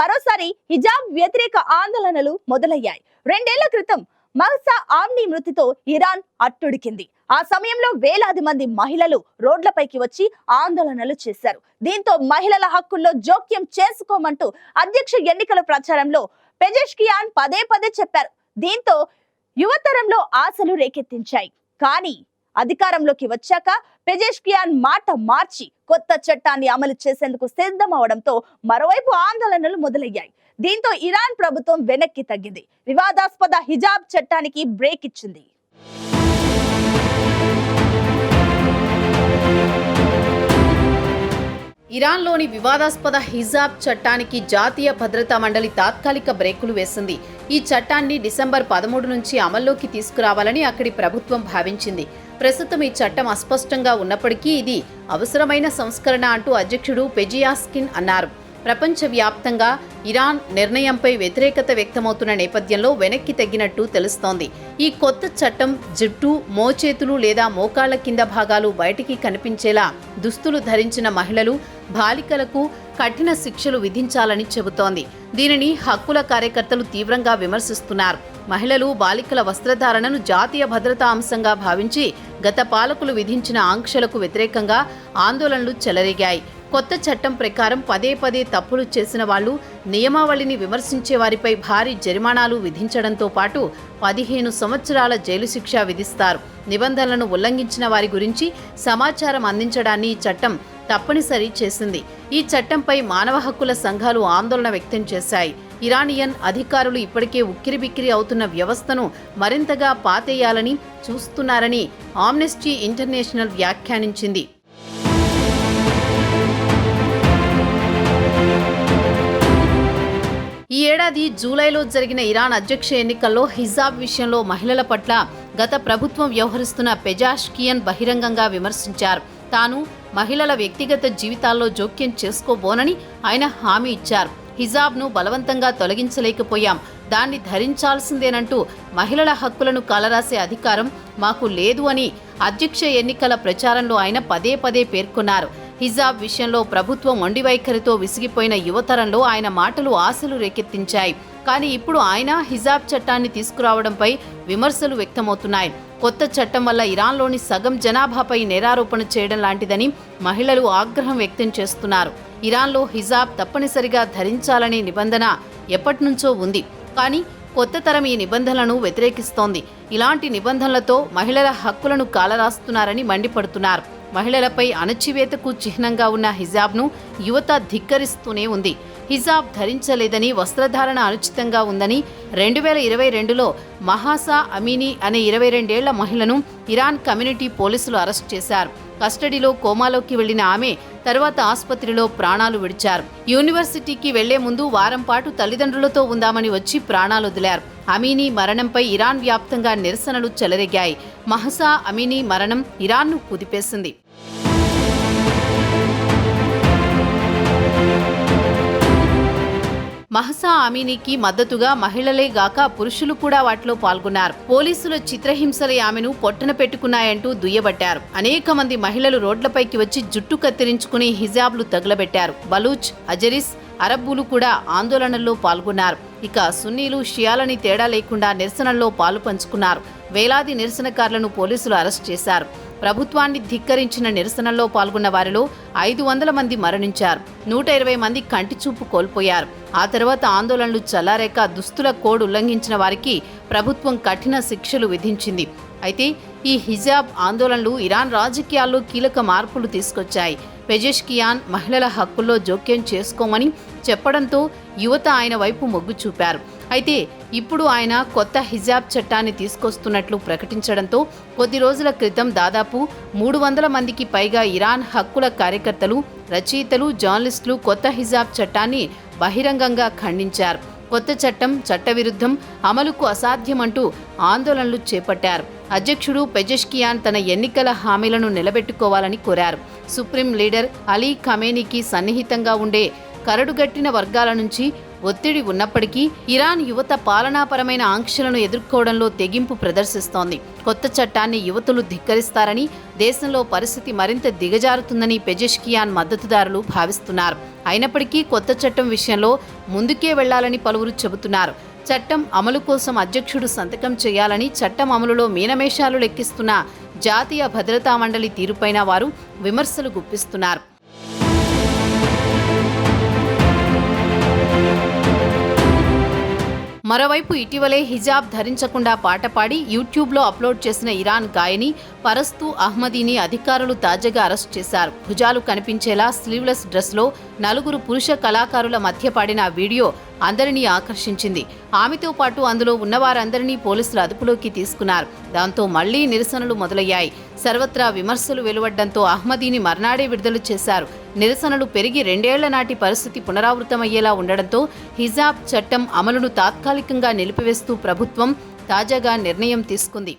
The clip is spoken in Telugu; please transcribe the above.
మరోసారి హిజాబ్ వ్యతిరేక ఆందోళనలు మొదలయ్యాయి. రెండేళ్ళ క్రితం మహసా ఆమ్ని మృతితో ఇరాన్ అట్టుడికింది. ఆ సమయంలో వేలాది మంది మహిళలు రోడ్లపైకి వచ్చి ఆందోళనలు చేశారు. దీంతో మహిళల హక్కుల్లో జోక్యం చేసుకోమంటూ అధ్యక్ష ఎన్నికల ప్రచారంలో పెజెష్కియాన్ పదే పదే చెప్పారు. దీంతో యువతరంలో ఆశలు రేకెత్తించాయి. కానీ అధికారంలోకి వచ్చాక పెజెష్కియాన్ మాట మార్చి కొత్త చట్టాన్ని అమలు చేసేందుకు సిద్ధమవడంతో మరోవైపు ఆందోళనలు మొదలయ్యాయి. దీంతో ఇరాన్ ప్రభుత్వం వెనక్కి తగ్గింది. వివాదాస్పద హిజాబ్ చట్టానికి బ్రేక్ ఇచ్చింది. ఇరాన్లోని వివాదాస్పద హిజాబ్ చట్టానికి జాతీయ భద్రతా మండలి తాత్కాలిక బ్రేకులు వేసింది. ఈ చట్టాన్ని డిసెంబర్ పదమూడు నుంచి అమల్లోకి తీసుకురావాలని అక్కడి ప్రభుత్వం భావించింది. ప్రస్తుతం ఈ చట్టం అస్పష్టంగా ఉన్నప్పటికీ ఇది అవసరమైన సంస్కరణ అంటూ అధ్యక్షుడు పెజియాస్కిన్ అన్నారు. ప్రపంచవ్యాప్తంగా ఇరాన్ నిర్ణయంపై వ్యతిరేకత వ్యక్తమవుతున్న నేపథ్యంలో వెనక్కి తగ్గినట్టు తెలుస్తోంది. ఈ కొత్త చట్టం జుట్టు మోచేతులు లేదా మోకాళ్ళ కింద భాగాలు బయటికి కనిపించేలా దుస్తులు ధరించిన మహిళలు బాలికలకు కఠిన శిక్షలు విధించాలని చెబుతోంది. దీనిని హక్కుల కార్యకర్తలు తీవ్రంగా విమర్శిస్తున్నారు. మహిళలు బాలికల వస్త్రధారణను జాతీయ భద్రతా అంశంగా భావించి గత పాలకులు విధించిన ఆంక్షలకు వ్యతిరేకంగా ఆందోళనలు చెలరేగాయి. కొత్త చట్టం ప్రకారం పదే పదే తప్పులు చేసిన వాళ్ళు నియమావళిని విమర్శించే వారిపై భారీ జరిమానాలు విధించడంతో పాటు పదిహేను సంవత్సరాల జైలు శిక్ష విధిస్తారు. నిబంధనలను ఉల్లంఘించిన వారి గురించి సమాచారం అందించడాన్ని ఈ చట్టం తప్పనిసరి చేసింది. ఈ చట్టంపై మానవ హక్కుల సంఘాలు ఆందోళన వ్యక్తం చేశాయి. ఇరానియన్ అధికారులు ఇప్పటికే ఉక్కిరిబిక్కిరి అవుతున్న వ్యవస్థను మరింతగా పాతేయాలని చూస్తున్నారని ఆమ్నెస్టీ ఇంటర్నేషనల్ వ్యాఖ్యానించింది. ఈ ఏడాది జూలైలో జరిగిన ఇరాన్ అధ్యక్ష ఎన్నికల్లో హిజాబ్ విషయంలో మహిళల పట్ల గత ప్రభుత్వం వ్యవహరిస్తున్న పెజాష్కియన్ బహిరంగంగా విమర్శించారు. తాను మహిళల వ్యక్తిగత జీవితాల్లో జోక్యం చేసుకోబోనని ఆయన హామీ ఇచ్చారు. హిజాబ్ను బలవంతంగా తొలగించలేకపోయాం. దాన్ని ధరించాల్సిందేనంటూ మహిళల హక్కులను కాలరాసే అధికారం మాకు లేదు అని అధ్యక్ష ఎన్నికల ప్రచారంలో ఆయన పదే పదే పేర్కొన్నారు. హిజాబ్ విషయంలో ప్రభుత్వం మొండి వైఖరితో విసిగిపోయిన యువతరంలో ఆయన మాటలు ఆశలు రేకెత్తించాయి. కానీ ఇప్పుడు ఆయన హిజాబ్ చట్టాన్ని తీసుకురావడంపై విమర్శలు వ్యక్తమవుతున్నాయి. కొత్త చట్టం వల్ల ఇరాన్లోని సగం జనాభాపై నేరారోపణ చేయడం లాంటిదని మహిళలు ఆగ్రహం వ్యక్తం చేస్తున్నారు. ఇరాన్లో హిజాబ్ తప్పనిసరిగా ధరించాలనే నిబంధన ఎప్పటినుంచో ఉంది. కానీ కొత్త తరం ఈ నిబంధనలను వ్యతిరేకిస్తోంది. ఇలాంటి నిబంధనలతో మహిళల హక్కులను కాలరాస్తున్నారని మండిపడుతున్నారు. మహిళలపై అణచివేతకు చిహ్నంగా ఉన్న హిజాబ్ను యువత ధిక్కరిస్తూనే ఉంది. హిజాబ్ ధరించలేదని వస్త్రధారణ అనుచితంగా ఉందని రెండు వేల ఇరవై రెండులో మహాసా అమీనీ అనే ఇరవై రెండేళ్ళ మహిళను ఇరాన్ కమ్యూనిటీ పోలీసులు అరెస్ట్ చేశారు. కస్టడీలో కోమాలోకి వెళ్ళిన ఆమె తర్వాత ఆసుపత్రిలో ప్రాణాలు విడిచారు. యూనివర్సిటీకి వెళ్ళే ముందు వారం పాటు తల్లిదండ్రులతో ఉందామని వచ్చి ప్రాణాలు వదిలారు. అమీనీ మరణంపై ఇరాన్ వ్యాప్తంగా నిరసనలు చెలరేగాయి. మహసా అమీనీ మరణం ఇరాన్ను కుదిపేసింది. మహసా అమీనీకి మద్దతుగా మహిళలే గాక పురుషులు కూడా వాటిలో పాల్గొన్నారు. పోలీసుల చిత్రహింసలే ఆమెను పొట్టన పెట్టుకున్నాయంటూ దుయ్యబట్టారు. అనేక మంది మహిళలు రోడ్లపైకి వచ్చి జుట్టు కత్తిరించుకుని హిజాబ్లు తగులబెట్టారు. బలూచ్ అజరిస్ అరబ్బులు కూడా ఆందోళనల్లో పాల్గొన్నారు. ఇక సున్నీలు షియాలని తేడా లేకుండా నిరసనల్లో పాలు పంచుకున్నారు. వేలాది నిరసనకారులను పోలీసులు అరెస్ట్ చేశారు. ప్రభుత్వాన్ని ధిక్కరించిన నిరసనల్లో పాల్గొన్న వారిలో ఐదు వందల మంది మరణించారు. నూట ఇరవై మంది కంటి చూపు కోల్పోయారు. ఆ తర్వాత ఆందోళనలు చల్లారేక దుస్తుల కోడ్ ఉల్లంఘించిన వారికి ప్రభుత్వం కఠిన శిక్షలు విధించింది. అయితే ఈ హిజాబ్ ఆందోళనలు ఇరాన్ రాజకీయాల్లో కీలక మార్పులు తీసుకొచ్చాయి. పెజెష్కియాన్ మహిళల హక్కుల్లో జోక్యం చేసుకోమని చెప్పడంతో యువత ఆయన వైపు మొగ్గు చూపారు. అయితే ఇప్పుడు ఆయన కొత్త హిజాబ్ చట్టాన్ని తీసుకొస్తున్నట్లు ప్రకటించడంతో కొద్ది రోజుల క్రితం దాదాపు మూడు వందల మందికి పైగా ఇరాన్ హక్కుల కార్యకర్తలు రచయితలు జర్నలిస్టులు కొత్త హిజాబ్ చట్టాన్ని బహిరంగంగా ఖండించారు. కొత్త చట్టం చట్టవిరుద్ధం అమలుకు అసాధ్యమంటూ ఆందోళనలు చేపట్టారు. అధ్యక్షుడు పెజెష్కియాన్ తన ఎన్నికల హామీలను నిలబెట్టుకోవాలని కోరారు. సుప్రీం లీడర్ అలీ ఖమేనీకి సన్నిహితంగా ఉండే కరడుగట్టిన వర్గాల నుంచి ఒత్తిడి ఉన్నప్పటికీ ఇరాన్ యువత పాలనాపరమైన ఆంక్షలను ఎదుర్కోవడంలో తెగింపు ప్రదర్శిస్తోంది. కొత్త చట్టాన్ని యువతులు ధిక్కరిస్తారని దేశంలో పరిస్థితి మరింత దిగజారుతుందని పెజెష్కియాన్ మద్దతుదారులు భావిస్తున్నారు. అయినప్పటికీ కొత్త చట్టం విషయంలో ముందుకే వెళ్ళాలని పలువురు చెబుతున్నారు. చట్టం అమలు కోసం అధ్యక్షుడు సంతకం చేయాలని చట్టం అమలులో మీనమేషాలు లెక్కిస్తున్న జాతీయ భద్రతా మండలి తీరుపైన వారు విమర్శలు గుప్పిస్తున్నారు. మరోవైపు ఇటీవలే హిజాబ్ ధరించకుండా పాట పాడి యూట్యూబ్లో అప్లోడ్ చేసిన ఇరాన్ గాయని పరస్తు అహ్మదీని అధికారులు తాజాగా అరెస్ట్ చేశారు. భుజాలు కనిపించేలా స్లీవ్లెస్ డ్రెస్లో నలుగురు పురుష కళాకారుల మధ్య పాడిన వీడియో అందరినీ ఆకర్షించింది. ఆమెతో పాటు అందులో ఉన్నవారందరినీ పోలీసులు అదుపులోకి తీసుకున్నారు. దాంతో మళ్ళీ నిరసనలు మొదలయ్యాయి. సర్వత్రా విమర్శలు వెలువడ్డంతో అహ్మదీని మర్నాడే విడుదల చేశారు. నిరసనలు పెరిగి రెండేళ్ళ నాటి పరిస్థితి పునరావృతమయ్యేలా ఉండడంతో హిజాబ్ చట్టం అమలును తాత్కాలికంగా నిలిపివేస్తూ ప్రభుత్వం తాజాగా నిర్ణయం తీసుకుంది.